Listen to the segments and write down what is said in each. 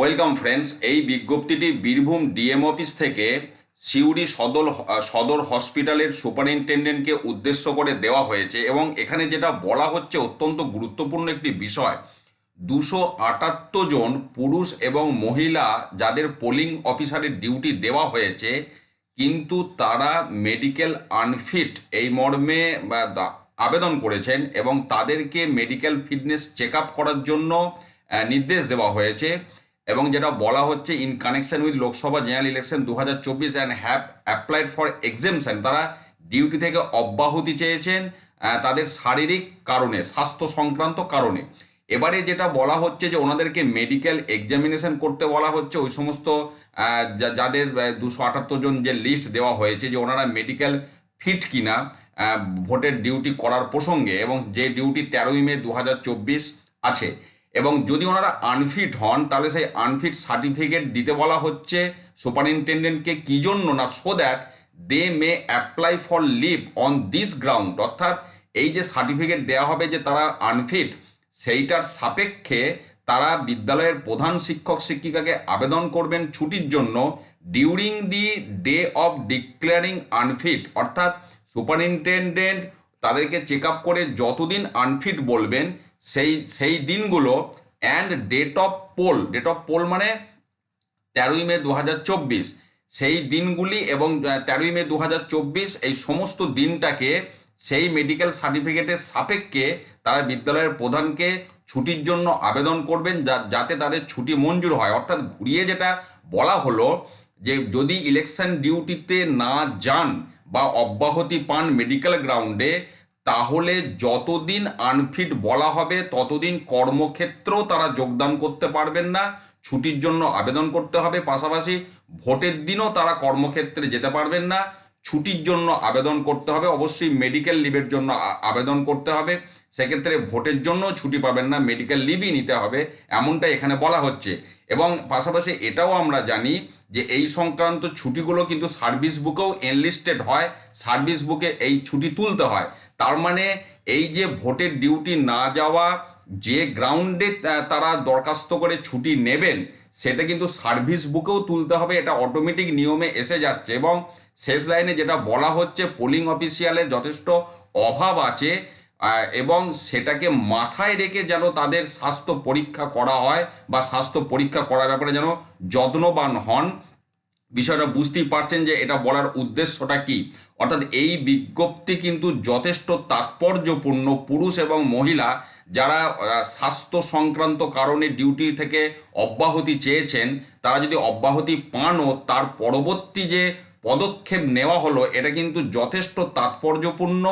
Welcome friends, এই বিজ্ঞপ্তিটি Birbhum DM office থেকে সিউড়ি সদর সদর হসপিটালের সুপারিনটেন্ডেন্টকে উদ্দেশ্য করে দেওয়া হয়েছে এবং এখানে যেটা বলা হচ্ছে অত্যন্ত গুরুত্বপূর্ণ একটি বিষয়, দুশো আটাত্তর জন পুরুষ এবং মহিলা যাদের পোলিং অফিসারের ডিউটি দেওয়া হয়েছে, কিন্তু তারা মেডিকেল আনফিট এই মর্মে আবেদন করেছেন এবং তাদেরকে মেডিকেল ফিটনেস চেক করার জন্য নির্দেশ দেওয়া হয়েছে। এবং যেটা বলা হচ্ছে in connection with Lok Sabha general election দু হাজার চব্বিশ and have applied for exemption তারা ডিউটি থেকে অব্যাহতি চেয়েছেন তাদের শারীরিক কারণে, স্বাস্থ্য সংক্রান্ত কারণে। এবারে যেটা বলা হচ্ছে যে ওনাদেরকে মেডিকেল এক্সামিনেশন করতে বলা হচ্ছে, ওই সমস্ত যাদের দুশো আটাত্তর জন যে লিস্ট দেওয়া হয়েছে যে ওনারা মেডিকেল ফিট কিনা ভোটের ডিউটি করার প্রসঙ্গে, এবং যে ডিউটি তেরোই মে দু হাজার চব্বিশ আছে এবং যদি ওনারা আনফিট হন, তাহলে সেই আনফিট সার্টিফিকেট দিতে বলা হচ্ছে সুপারিনটেন্ডেন্টকে কি জন্য? না so that they may apply for leave on this ground অর্থাৎ এই যে সার্টিফিকেট দেওয়া হবে যে তারা আনফিট সেইটার সাপেক্ষে তারা বিদ্যালয়ের প্রধান শিক্ষক শিক্ষিকাকে আবেদন করবেন ছুটির জন্য during the day of declaring unfit অর্থাৎ সুপারিনটেন্ডেন্ট তাদেরকে চেক আপ করে যতদিন আনফিট বলবেন সেই সেই দিনগুলো and date of poll date of poll মানে তেরোই মে দু হাজার চব্বিশ। সেই দিনগুলি এবং তেরোই মে দু হাজার চব্বিশ এই সমস্ত দিনটাকে সেই মেডিকেল সার্টিফিকেটের সাপেক্ষে তারা বিদ্যালয়ের প্রধানকে ছুটির জন্য আবেদন করবেন যাতে তাদের ছুটি মঞ্জুর হয়। অর্থাৎ ঘুরিয়ে যেটা বলা হলো যে যদি ইলেকশন ডিউটিতে না যান বা অব্যাহতি পান মেডিকেল গ্রাউন্ডে তাহলে যতদিন আনফিট বলা হবে, ততদিন কর্মক্ষেত্রেও তারা যোগদান করতে পারবেন না। ছুটির জন্য আবেদন করতে হবে, পাশাপাশি ভোটের দিনও তারা কর্মক্ষেত্রে যেতে পারবেন না। ছুটির জন্য আবেদন করতে হবে, অবশ্যই মেডিকেল লিভের জন্য আবেদন করতে হবে। সেক্ষেত্রে ভোটের জন্য ছুটি পাবেন না মেডিকেল লিভই নিতে হবে, এমনটা এখানে বলা হচ্ছে। এবং পাশাপাশি এটাও আমরা জানি যে এই সংক্রান্ত ছুটিগুলো কিন্তু সার্ভিস বুকেও এনলিস্টেড হয়। সার্ভিস বুকে এই ছুটি তুলতে হয়। তার মানে এই যে ভোটের ডিউটি না যাওয়া, যে গ্রাউন্ডে তারা দরখাস্ত করে ছুটি নেবেন, সেটা কিন্তু সার্ভিস বুকেও তুলতে হবে, এটা অটোমেটিক নিয়মে এসে যাচ্ছে এবং শেষ লাইনে যেটা বলা হচ্ছে পোলিং অফিসিয়ালের যথেষ্ট অভাব আছে এবং সেটাকে মাথায় রেখে যেন তাদের স্বাস্থ্য পরীক্ষা করা হয় বা স্বাস্থ্য পরীক্ষা করার ব্যাপারে যেন যত্নবান হন। বিষয়টা বুঝতেই পারছেন যে এটা বলার উদ্দেশ্যটা কি। অর্থাৎ এই বিজ্ঞপ্তি কিন্তু যথেষ্ট তাৎপর্যপূর্ণ পুরুষ এবং মহিলা যারা স্বাস্থ্য সংক্রান্ত কারণে ডিউটি থেকে অব্যাহতি চেয়েছেন, তারা যদি অব্যাহতি পানও, তার পরবর্তী যে পদক্ষেপ নেওয়া হলো, এটা কিন্তু যথেষ্ট তাৎপর্যপূর্ণ।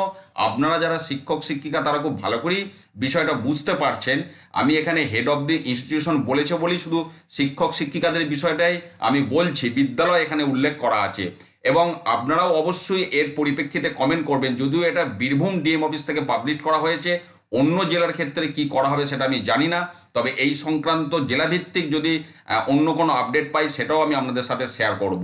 আপনারা যারা শিক্ষক, শিক্ষিকা, তারা খুব ভালো করেই বিষয়টা বুঝতে পারছেন। আমি এখানে হেড অফ দি ইনস্টিটিউশন বলেছে বলেই শুধু শিক্ষক, শিক্ষিকাদের বিষয়টাই আমি বলছি। বিদ্যালয় এখানে উল্লেখ করা আছে। এবং আপনারাও অবশ্যই এর পরিপ্রেক্ষিতে কমেন্ট করবেন, যদিও এটা বীরভূম ডিএম অফিস থেকে পাবলিশ করা হয়েছে। অন্য জেলার ক্ষেত্রে কি করা হবে সেটা আমি জানি না। তবে এই সংক্রান্ত জেলাভিত্তিক যদি অন্য কোনো আপডেট পাই, সেটাও আমি আপনাদের সাথে শেয়ার করব।